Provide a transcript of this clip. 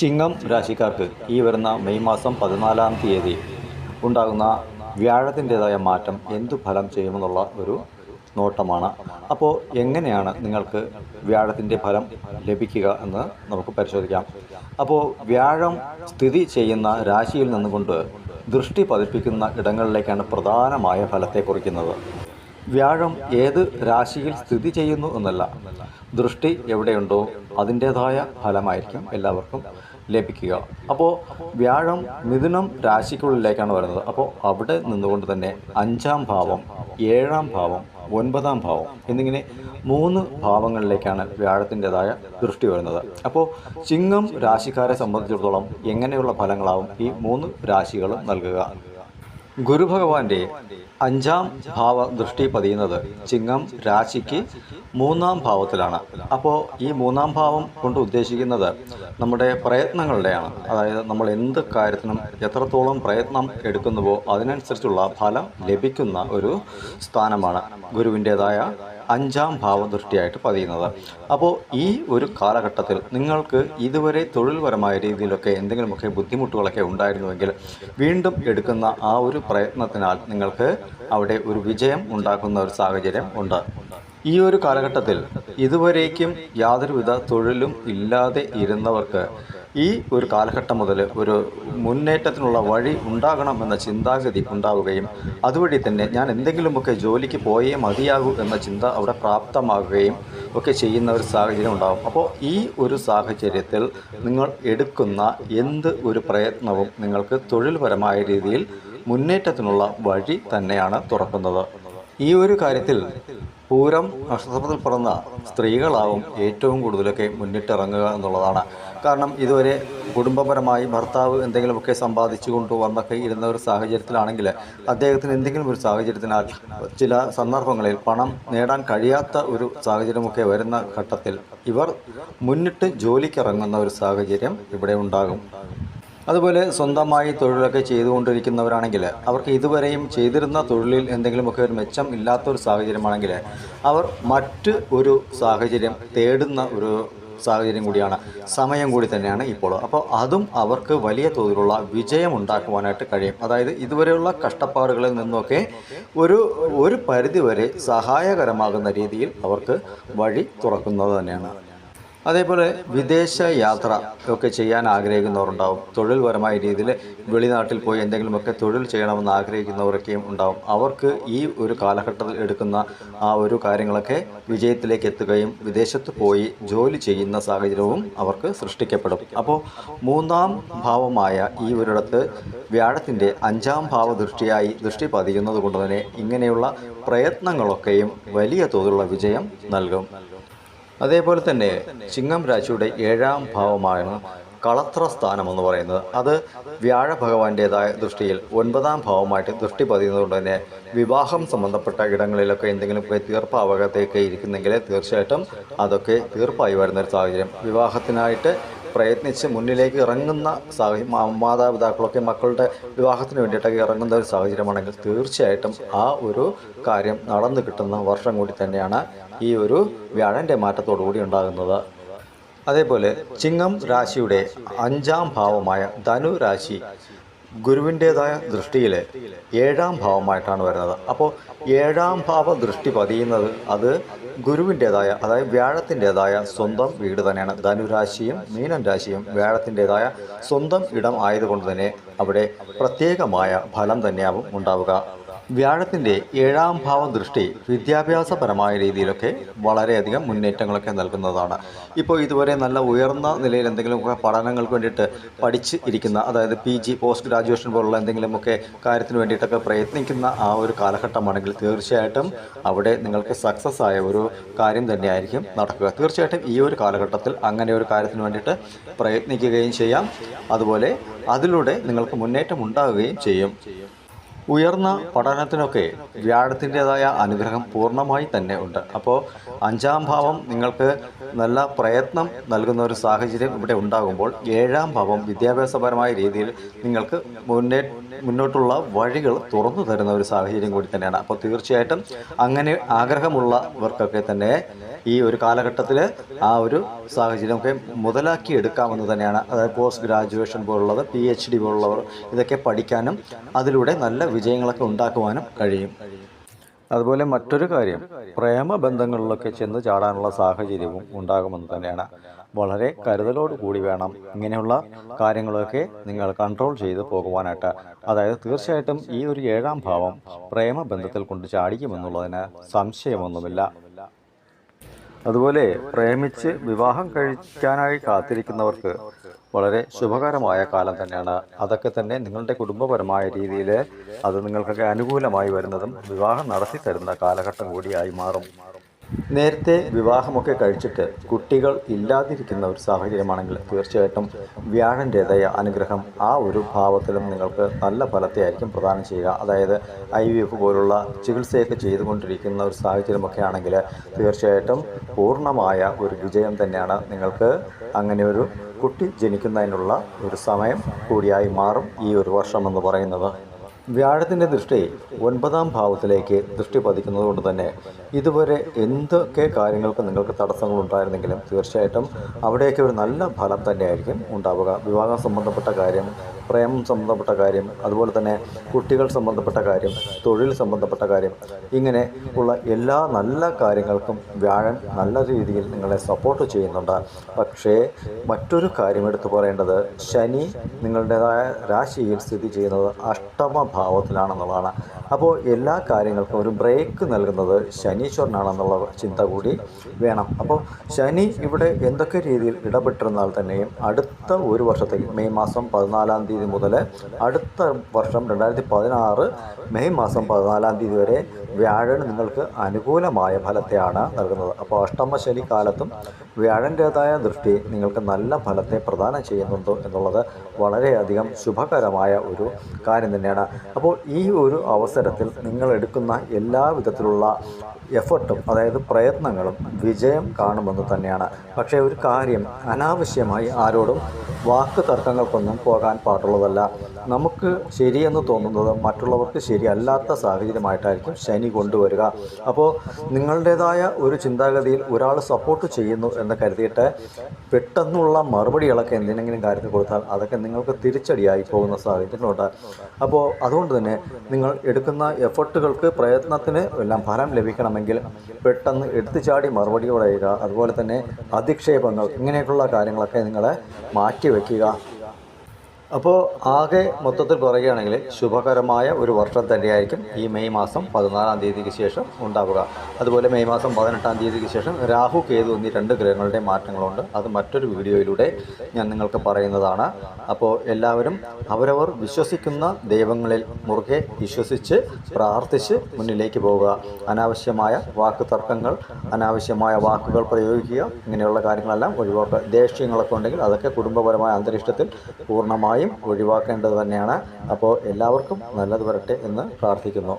ചിങ്ങം രാശിക്കാർക്ക് ഈ വരുന്ന മെയ് മാസം പതിനാലാം തീയതി ഉണ്ടാകുന്ന വ്യാഴത്തിന്റെതായ മാറ്റം എന്തു ഫലം ചെയ്യുമെന്നുള്ള ഒരു നോട്ടമാണ്. അപ്പോൾ എങ്ങനെയാണ് നിങ്ങൾക്ക് വ്യാഴത്തിന്റെ ഫലം ലഭിക്കുക എന്ന് നമുക്ക് പരിശോധിക്കാം. അപ്പോൾ വ്യാഴം സ്ഥിതി ചെയ്യുന്ന രാശിയിൽ നിന്നുകൊണ്ട് ദൃഷ്ടി പതിപ്പിക്കുന്ന ഇടങ്ങളിലേക്കാണ് പ്രധാനമായ ഫലത്തെ കുറിക്കുന്നത്. വ്യാഴം ഏത് രാശിയിൽ സ്ഥിതി ചെയ്യുന്നു എന്നല്ല. ദൃഷ്ടി എവിടെയുണ്ടോ അതിന്റേതായ ഫലമായിരിക്കും എല്ലാവർക്കും ലഭിക്കുക. അപ്പോൾ വ്യാഴം മിഥുനം രാശിക്കുള്ളിലേക്കാണ് വരുന്നത്. അപ്പോൾ അവിടെ നിന്നുകൊണ്ട് തന്നെ അഞ്ചാം ഭാവം ഏഴാം ഭാവം ഒൻപതാം ഭാവം എന്നിങ്ങനെ മൂന്ന് ഭാവങ്ങളിലേക്കാണ് വ്യാഴത്തിന്റെതായ ദൃഷ്ടി വരുന്നത്. അപ്പോൾ ചിങ്ങം രാശിക്കാരെ സംബന്ധിച്ചിടത്തോളം എങ്ങനെയുള്ള ഫലങ്ങളാവും ഈ മൂന്ന് രാശികളും നൽകുക? ഗുരുഭഗവാന്റെ അഞ്ചാം ഭാവ ദൃഷ്ടി പതിയുന്നത് ചിങ്ങം രാശിക്ക് മൂന്നാം ഭാവത്തിലാണ്. അപ്പോൾ ഈ മൂന്നാം ഭാവം കൊണ്ട് ഉദ്ദേശിക്കുന്നത് നമ്മുടെ പ്രയത്നങ്ങളുടെയാണ്. അതായത് നമ്മൾ എന്ത് കാര്യത്തിനും എത്രത്തോളം പ്രയത്നം എടുക്കുന്നുവോ അതിനനുസരിച്ചുള്ള ഫലം ലഭിക്കുന്ന ഒരു സ്ഥാനമാണ് ഗുരുവിന്റേതായ അഞ്ചാം ഭാവദൃഷ്ടിയായിട്ട് പതിയുന്നത്. അപ്പോൾ ഈ ഒരു കാലഘട്ടത്തിൽ നിങ്ങൾക്ക് ഇതുവരെ തൊഴിൽപരമായ രീതിയിലൊക്കെ എന്തെങ്കിലുമൊക്കെ ബുദ്ധിമുട്ടുകളൊക്കെ ഉണ്ടായിരുന്നുവെങ്കിൽ വീണ്ടും എടുക്കുന്ന ആ ഒരു പ്രയത്നത്തിനാൽ നിങ്ങൾക്ക് അവിടെ ഒരു വിജയം ഉണ്ടാക്കുന്ന ഒരു സാഹചര്യം ഉണ്ട്. ഈ ഒരു കാലഘട്ടത്തിൽ ഇതുവരേക്കും യാതൊരുവിധ തൊഴിലും ഇല്ലാതെ ഇരുന്നവർക്ക് ഈ ഒരു കാലഘട്ടം മുതൽ ഒരു മുന്നേറ്റത്തിനുള്ള വഴി ഉണ്ടാകണമെന്ന ചിന്താഗതി ഉണ്ടാവുകയും അതുവഴി തന്നെ ഞാൻ എന്തെങ്കിലുമൊക്കെ ജോലിക്ക് പോയേ മതിയാകൂ എന്ന ചിന്ത അവിടെ പ്രാപ്തമാകുകയും ഒക്കെ ചെയ്യുന്ന ഒരു സാഹചര്യം ഉണ്ടാകും അപ്പോൾ ഈ ഒരു സാഹചര്യത്തിൽ നിങ്ങൾ എടുക്കുന്ന എന്ത് ഒരു പ്രയത്നവും നിങ്ങൾക്ക് തൊഴിൽപരമായ രീതിയിൽ മുന്നേറ്റത്തിനുള്ള വഴി തന്നെയാണ് തുറക്കുന്നത്. ഈ ഒരു കാര്യത്തിൽ പൂരം നക്ഷത്രത്തിൽ പിറന്ന സ്ത്രീകളാവും ഏറ്റവും കൂടുതലൊക്കെ മുന്നിട്ടിറങ്ങുക എന്നുള്ളതാണ്. കാരണം ഇതുവരെ കുടുംബപരമായി ഭർത്താവ് എന്തെങ്കിലുമൊക്കെ സമ്പാദിച്ചു കൊണ്ടുവന്നൊക്കെ ഇരുന്ന ഒരു സാഹചര്യത്തിലാണെങ്കിൽ അദ്ദേഹത്തിന് എന്തെങ്കിലും ഒരു സാഹചര്യത്തിനാൽ ചില സന്ദർഭങ്ങളിൽ പണം നേടാൻ കഴിയാത്ത ഒരു സാഹചര്യമൊക്കെ വരുന്ന ഘട്ടത്തിൽ ഇവർ മുന്നിട്ട് ജോലിക്കിറങ്ങുന്ന ഒരു സാഹചര്യം ഇവിടെ ഉണ്ടാകും. അതുപോലെ സ്വന്തമായി തൊഴിലൊക്കെ ചെയ്തുകൊണ്ടിരിക്കുന്നവരാണെങ്കിൽ അവർക്ക് ഇതുവരെയും ചെയ്തിരുന്ന തൊഴിലിൽ എന്തെങ്കിലുമൊക്കെ ഒരു മെച്ചം ഇല്ലാത്ത ഒരു സാഹചര്യമാണെങ്കിൽ അവർ മറ്റ് ഒരു സാഹചര്യം തേടുന്ന ഒരു സാഹചര്യം കൂടിയാണ്. സമയം കൂടി തന്നെയാണ് ഇപ്പോൾ. അപ്പോൾ അതും അവർക്ക് വലിയ തോതിലുള്ള വിജയം ഉണ്ടാക്കുവാനായിട്ട് കഴിയും. അതായത് ഇതുവരെയുള്ള കഷ്ടപ്പാടുകളിൽ നിന്നൊക്കെ ഒരു ഒരു പരിധിവരെ സഹായകരമാകുന്ന രീതിയിൽ അവർക്ക് വഴി തുറക്കുന്നത് തന്നെയാണ്. അതേപോലെ വിദേശ യാത്ര ഒക്കെ ചെയ്യാൻ ആഗ്രഹിക്കുന്നവരുണ്ടാവും. തൊഴിൽപരമായ രീതിയിൽ വെളിനാട്ടിൽ പോയി എന്തെങ്കിലുമൊക്കെ തൊഴിൽ ചെയ്യണമെന്ന് ആഗ്രഹിക്കുന്നവരൊക്കെയും ഉണ്ടാവും. അവർക്ക് ഈ ഒരു കാലഘട്ടത്തിൽ എടുക്കുന്ന ആ ഒരു കാര്യങ്ങളൊക്കെ വിജയത്തിലേക്ക് എത്തുകയും വിദേശത്ത് പോയി ജോലി ചെയ്യുന്ന സാഹചര്യവും അവർക്ക് സൃഷ്ടിക്കപ്പെടും. അപ്പോൾ മൂന്നാം ഭാവമായ ഈ ഒരിടത്ത് വ്യാഴത്തിന്റെ അഞ്ചാം ഭാവ ദൃഷ്ടിയായി ദൃഷ്ടി പതിയുന്നത് കൊണ്ട് തന്നെ ഇങ്ങനെയുള്ള പ്രയത്നങ്ങളൊക്കെയും വലിയ തോതിലുള്ള വിജയം നൽകും. അതേപോലെ തന്നെ ചിങ്ങം രാശിയുടെ ഏഴാം ഭാവമാണ് കളത്ര സ്ഥാനം എന്ന് പറയുന്നത്. അത് വ്യാഴ ഭഗവാന്റേതായ ദൃഷ്ടിയിൽ ഒൻപതാം ഭാവമായിട്ട് ദൃഷ്ടി പതിയുന്നതുകൊണ്ട് തന്നെ വിവാഹം സംബന്ധപ്പെട്ട ഇടങ്ങളിലൊക്കെ എന്തെങ്കിലും തീർപ്പാവകത്തേക്ക് ഇരിക്കുന്നെങ്കിൽ തീർച്ചയായിട്ടും അതൊക്കെ തീർപ്പായി വരുന്ന ഒരു സാഹചര്യം. വിവാഹത്തിനായിട്ട് പ്രയത്നിച്ച് മുന്നിലേക്ക് ഇറങ്ങുന്ന സാഹചര്യം മാതാപിതാക്കളൊക്കെ മക്കളുടെ വിവാഹത്തിന് വേണ്ടിയിട്ടൊക്കെ ഇറങ്ങുന്ന ഒരു സാഹചര്യമാണെങ്കിൽ തീർച്ചയായിട്ടും ആ ഒരു കാര്യം നടന്നു കിട്ടുന്ന വർഷം കൂടി തന്നെയാണ് ഈ ഒരു വ്യാഴന്റെ മാറ്റത്തോടു കൂടി ഉണ്ടാകുന്നത്. അതേപോലെ ചിങ്ങം രാശിയുടെ അഞ്ചാം ഭാവമായ ധനു രാശി ഗുരുവിന്റേതായ ദൃഷ്ടിയിൽ ഏഴാം ഭാവമായിട്ടാണ് വരുന്നത്. അപ്പോൾ ഏഴാം ഭാവ ദൃഷ്ടി പതിയുന്നത് അത് ഗുരുവിന്റേതായ അതായത് വ്യാഴത്തിന്റെതായ സ്വന്തം വീട് തന്നെയാണ്. ധനുരാശിയും മീനൻ രാശിയും വ്യാഴത്തിന്റെതായ സ്വന്തം ഇടം ആയതുകൊണ്ട് തന്നെ അവിടെ പ്രത്യേകമായ ഫലം തന്നെയാവും ഉണ്ടാവുക. വ്യാഴത്തിന്റെ ഏഴാം ഭാവ ദൃഷ്ടി വിദ്യാഭ്യാസപരമായ രീതിയിലൊക്കെ വളരെയധികം മുന്നേറ്റങ്ങളൊക്കെ നൽകുന്നതാണ്. ഇപ്പോൾ ഇതുവരെ നല്ല ഉയർന്ന നിലയിൽ എന്തെങ്കിലുമൊക്കെ പഠനങ്ങൾക്ക് വേണ്ടിയിട്ട് പഠിച്ച് ഇരിക്കുന്ന അതായത് പി ജി പോസ്റ്റ് ഗ്രാജുവേഷൻ പോലുള്ള എന്തെങ്കിലുമൊക്കെ കാര്യത്തിന് വേണ്ടിയിട്ടൊക്കെ പ്രയത്നിക്കുന്ന ആ ഒരു കാലഘട്ടമാണെങ്കിൽ തീർച്ചയായിട്ടും അവിടെ നിങ്ങൾക്ക് സക്സസ് ആയ ഒരു കാര്യം തന്നെയായിരിക്കും നടക്കുക. തീർച്ചയായിട്ടും ഈ ഒരു കാലഘട്ടത്തിൽ അങ്ങനെ ഒരു കാര്യത്തിന് വേണ്ടിയിട്ട് പ്രയത്നിക്കുകയും ചെയ്യാം. അതുപോലെ അതിലൂടെ നിങ്ങൾക്ക് മുന്നേറ്റം ഉണ്ടാവുകയും ചെയ്യും. ഉയർന്ന പഠനത്തിനൊക്കെ വ്യാഴത്തിന്റെതായ അനുഗ്രഹം പൂർണമായി തന്നെ ഉണ്ട്. അപ്പോൾ അഞ്ചാം ഭാവം നിങ്ങൾക്ക് നല്ല പ്രയത്നം നൽകുന്ന ഒരു സാഹചര്യം ഇവിടെ ഉണ്ടാകുമ്പോൾ ഏഴാം ഭാവം വിദ്യാഭ്യാസപരമായ രീതിയിൽ നിങ്ങൾക്ക് മുന്നേ മുന്നോട്ടുള്ള വഴികൾ തുറന്നു തരുന്ന ഒരു സാഹചര്യം കൂടി തന്നെയാണ്. അപ്പോൾ തീർച്ചയായിട്ടും അങ്ങനെ ആഗ്രഹമുള്ളവർക്കൊക്കെ തന്നെ ഈ ഒരു കാലഘട്ടത്തിൽ ആ ഒരു സാഹചര്യമൊക്കെ മുതലാക്കി എടുക്കാമെന്ന് തന്നെയാണ്. അതായത് പോസ്റ്റ് ഗ്രാജുവേഷൻ പോലുള്ളത് പി എച്ച് ഡി പോലുള്ളവർ ഇതൊക്കെ പഠിക്കാനും അതിലൂടെ നല്ല വിജയങ്ങളൊക്കെ ഉണ്ടാക്കുവാനും കഴിയും. അതുപോലെ മറ്റൊരു കാര്യം പ്രേമബന്ധങ്ങളിലൊക്കെ ചെന്ന് ചാടാനുള്ള സാഹചര്യവും ഉണ്ടാകുമെന്ന് തന്നെയാണ്. വളരെ കരുതലോട് കൂടി വേണം ഇങ്ങനെയുള്ള കാര്യങ്ങളൊക്കെ നിങ്ങൾ കൺട്രോൾ ചെയ്ത് പോകുവാനായിട്ട്. അതായത് തീർച്ചയായിട്ടും ഈ ഒരു ഏഴാം ഭാവം പ്രേമബന്ധത്തിൽ കൊണ്ട് ചാടിക്കുമെന്നുള്ളതിന് സംശയമൊന്നുമില്ല. അതുപോലെ പ്രേമിച്ച് വിവാഹം കഴിക്കാനായി കാത്തിരിക്കുന്നവർക്ക് വളരെ ശുഭകരമായ കാലം തന്നെയാണ്. അതൊക്കെ തന്നെ നിങ്ങളുടെ കുടുംബപരമായ രീതിയിൽ അത് നിങ്ങൾക്കൊക്കെ അനുകൂലമായി വരുന്നതും വിവാഹം നടത്തി തരുന്ന കാലഘട്ടം കൂടിയായി മാറും. നേരത്തെ വിവാഹമൊക്കെ കഴിച്ചിട്ട് കുട്ടികൾ ഇല്ലാതിരിക്കുന്ന ഒരു സാഹചര്യമാണെങ്കിൽ തീർച്ചയായിട്ടും വ്യാഴന്റേതായ അനുഗ്രഹം ആ ഒരു ഭാവത്തിലും നിങ്ങൾക്ക് നല്ല ഫലത്തെ ആയിരിക്കും പ്രദാനം ചെയ്യുക. അതായത് ഐ വി എഫ് പോലുള്ള ചികിത്സയൊക്കെ ചെയ്തുകൊണ്ടിരിക്കുന്ന ഒരു സാഹചര്യമൊക്കെ ആണെങ്കിൽ തീർച്ചയായിട്ടും പൂർണമായ ഒരു വിജയം തന്നെയാണ് നിങ്ങൾക്ക് അങ്ങനെ ഒരു കുട്ടി ജനിക്കുന്നതിനുള്ള ഒരു സമയം കൂടിയായി മാറും ഈ ഒരു വർഷം എന്ന് പറയുന്നത്. വ്യാഴത്തിന്റെ ദൃഷ്ടി ഒൻപതാം ഭാവത്തിലേക്ക് ദൃഷ്ടി പതിക്കുന്നത് കൊണ്ട് തന്നെ ഇതുവരെ എന്തൊക്കെ കാര്യങ്ങൾക്ക് നിങ്ങൾക്ക് തടസ്സങ്ങൾ ഉണ്ടായിരുന്നെങ്കിലും തീർച്ചയായിട്ടും അവിടെയൊക്കെ ഒരു നല്ല ഫലം തന്നെയായിരിക്കും ഉണ്ടാവുക. വിവാഹം സംബന്ധപ്പെട്ട കാര്യം പ്രേമം സംബന്ധപ്പെട്ട കാര്യം അതുപോലെ തന്നെ കുട്ടികൾ സംബന്ധപ്പെട്ട കാര്യം തൊഴിൽ സംബന്ധപ്പെട്ട കാര്യം ഇങ്ങനെ ഉള്ള എല്ലാ നല്ല കാര്യങ്ങൾക്കും വ്യാഴൻ നല്ല രീതിയിൽ നിങ്ങളെ സപ്പോർട്ട് ചെയ്യുന്നുണ്ട്. പക്ഷേ മറ്റൊരു കാര്യം എടുത്തു പറയേണ്ടത് ശനി നിങ്ങളുടേതായ രാശിയിൽ സ്ഥിതി ചെയ്യുന്നത് അഷ്ടമ ഭാവത്തിലാണെന്നുള്ളതാണ് അപ്പോൾ എല്ലാ കാര്യങ്ങൾക്കും ഒരു ബ്രേക്ക് നൽകുന്നത് ശനീശ്വരനാണെന്നുള്ള ചിന്ത കൂടി വേണം. അപ്പോൾ ശനി ഇവിടെ എന്തൊക്കെ രീതിയിൽ ഇടപെട്ടിരുന്നാൽ തന്നെയും അടുത്ത ഒരു വർഷത്തേക്ക് മെയ് മാസം പതിനാലാം തീയതി മുതൽ അടുത്ത വർഷം രണ്ടായിരത്തി പതിനാറ് മെയ് മാസം പതിനാലാം തീയതി വരെ വ്യാഴൻ നിങ്ങൾക്ക് അനുകൂലമായ ഫലത്തെയാണ് നൽകുന്നത്. അപ്പോൾ അഷ്ടമശലി കാലത്തും വ്യാഴന്റേതായ ദൃഷ്ടി നിങ്ങൾക്ക് നല്ല ഫലത്തെ പ്രദാനം ചെയ്യുന്നുണ്ടോ എന്നുള്ളത് വളരെയധികം ശുഭകരമായ ഒരു കാര്യം തന്നെയാണ്. അപ്പോൾ ഈ ഒരു അവസരത്തിൽ നിങ്ങൾ എടുക്കുന്ന എല്ലാ വിധത്തിലുള്ള എഫർട്ടും അതായത് പ്രയത്നങ്ങളും വിജയം കാണുമെന്ന് തന്നെയാണ്. പക്ഷേ ഒരു കാര്യം അനാവശ്യമായി ആരോടും വാക്ക് തർക്കങ്ങൾക്കൊന്നും പോകാൻ പാടുള്ളതല്ല. നമുക്ക് ശരിയെന്ന് തോന്നുന്നത് മറ്റുള്ളവർക്ക് ശരിയല്ലാത്ത സാഹചര്യമായിട്ടായിരിക്കും ശനി കൊണ്ടുവരിക. അപ്പോൾ നിങ്ങളുടേതായ ഒരു ചിന്താഗതിയിൽ ഒരാൾ സപ്പോർട്ട് ചെയ്യുന്നു എന്ന് കരുതിയിട്ട് പെട്ടെന്നുള്ള മറുപടികളൊക്കെ എന്തിനെങ്കിലും കാര്യത്തിൽ കൊടുത്താൽ അതൊക്കെ നിങ്ങൾക്ക് തിരിച്ചടിയായി പോകുന്ന സാഹചര്യങ്ങളുണ്ട് അപ്പോൾ അതുകൊണ്ട് തന്നെ നിങ്ങൾ എടുക്കുന്ന എഫർട്ടുകൾക്ക് പ്രയത്നത്തിന് എല്ലാം ഫലം ലഭിക്കണമെങ്കിൽ പെട്ടെന്ന് എടുത്തുചാടി മറുപടി പറയുക അതുപോലെ തന്നെ അധിക്ഷേപങ്ങൾ ഇങ്ങനെയൊക്കെയുള്ള കാര്യങ്ങളൊക്കെ നിങ്ങളെ മാറ്റിവെക്കുക. അപ്പോൾ ആകെ മൊത്തത്തിൽ പറയുകയാണെങ്കിൽ ശുഭകരമായ ഒരു വർഷം തന്നെയായിരിക്കും ഈ മെയ് മാസം പതിനാലാം തീയതിക്ക് ശേഷം ഉണ്ടാവുക. അതുപോലെ മെയ് മാസം പതിനെട്ടാം തീയതിക്ക് ശേഷം രാഹു കേതു എന്നീ രണ്ട് ഗ്രഹങ്ങളുടെ മാറ്റങ്ങളുണ്ട്. അത് മറ്റൊരു വീഡിയോയിലൂടെ ഞാൻ നിങ്ങൾക്ക് പറയുന്നതാണ്. അപ്പോൾ എല്ലാവരും അവരവർ വിശ്വസിക്കുന്ന ദൈവങ്ങളിൽ മുറുകെ വിശ്വസിച്ച് പ്രാർത്ഥിച്ച് മുന്നിലേക്ക് പോവുക. അനാവശ്യമായ വാക്ക് തർക്കങ്ങൾ അനാവശ്യമായ വാക്കുകൾ പ്രയോഗിക്കുക ഇങ്ങനെയുള്ള കാര്യങ്ങളെല്ലാം ഒഴിവാക്കുക. ദേഷ്യങ്ങളൊക്കെ ഉണ്ടെങ്കിൽ അതൊക്കെ കുടുംബപരമായ അന്തരീക്ഷത്തിൽ പൂർണമായും ഒഴിവാക്കേണ്ടത് തന്നെയാണ്. അപ്പോൾ എല്ലാവർക്കും നല്ലത് വരട്ടെ എന്ന് പ്രാർത്ഥിക്കുന്നു.